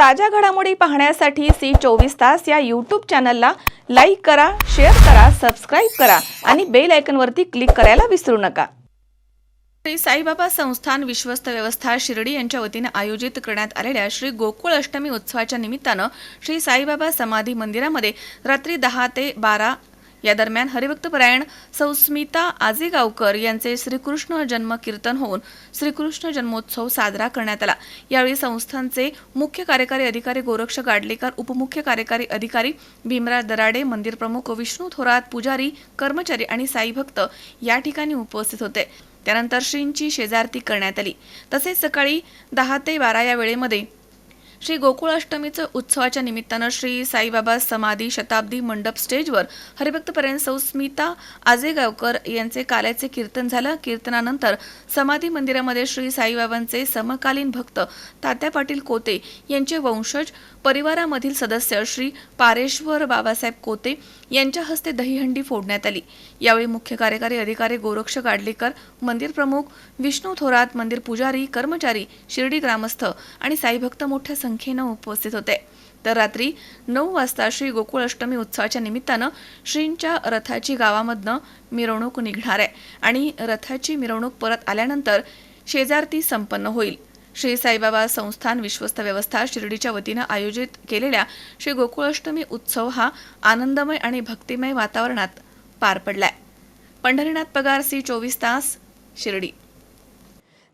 ताज्या घडामोडी पाहण्यासाठी सी चोवीस तास या यूट्यूब चॅनलला लाईक करा शेअर करा सबस्क्राईब करा आणि बेल आयकनवरती क्लिक करायला विसरू नका. श्री साईबाबा संस्थान विश्वस्त व्यवस्था शिर्डी यांच्या वतीनं आयोजित करण्यात आलेल्या श्री गोकुळ अष्टमी उत्सवाच्या निमित्तानं श्री साईबाबा समाधी मंदिरामध्ये रात्री दहा ते बारा या दरम्यान हरिभक्तपरायण सौस्मिता आजेगावकर यांचे श्रीकृष्ण जन्म कीर्तन होऊन श्रीकृष्ण जन्मोत्सव साजरा करण्यात आला. यावेळी संस्थांचे मुख्य कार्यकारी अधिकारी गोरक्ष गाडलेकर उपमुख्य कार्यकारी अधिकारी भीमराज दराडे मंदिर प्रमुख विष्णू थोरात पुजारी कर्मचारी आणि साईभक्त या ठिकाणी उपस्थित होते. त्यानंतर श्रींची शेजारती करण्यात आली. तसेच सकाळी दहा ते बारा या वेळेमध्ये श्री गोकुळाष्टमीचं उत्सवाच्या निमित्तानं श्री साईबाबा समाधी शताब्दी मंडप स्टेजवर हरिभक्तपर्यंत सौस्मिता आजेगावकर यांचे काल्याचे कीर्तन झालं. कीर्तनानंतर समाधी मंदिरामध्ये श्री साईबाबांचे समकालीन भक्त तात्या पाटील कोते यांचे वंशज परिवारामधील सदस्य श्री पारेश्वर बाबासाहेब कोते यांच्या हस्ते दहीहंडी फोडण्यात आली. यावेळी मुख्य कार्यकारी अधिकारी गोरक्ष गाडलेकर मंदिर प्रमुख विष्णू थोरात मंदिर पुजारी कर्मचारी शिर्डी ग्रामस्थ आणि साईभक्त मोठ्या संख्येनं उपस्थित होते. तर रात्री नऊ वाजता श्री गोकुळ अष्टमी उत्सवाच्या निमित्तानं श्रींच्या रथाची गावामधनं मिरवणूक निघणार आहे आणि रथाची मिरवणूक परत आल्यानंतर शेजारती संपन्न होईल. श्री साईबाबा संस्थान विश्वस्त व्यवस्था शिर्डीच्या वतीनं आयोजित केलेल्या श्री गोकुळाष्टमी उत्सव हा आनंदमय आणि भक्तिमय वातावरणात पार पडलाय. पंढरीनाथ पगार सी चोवीस तास शिर्डी.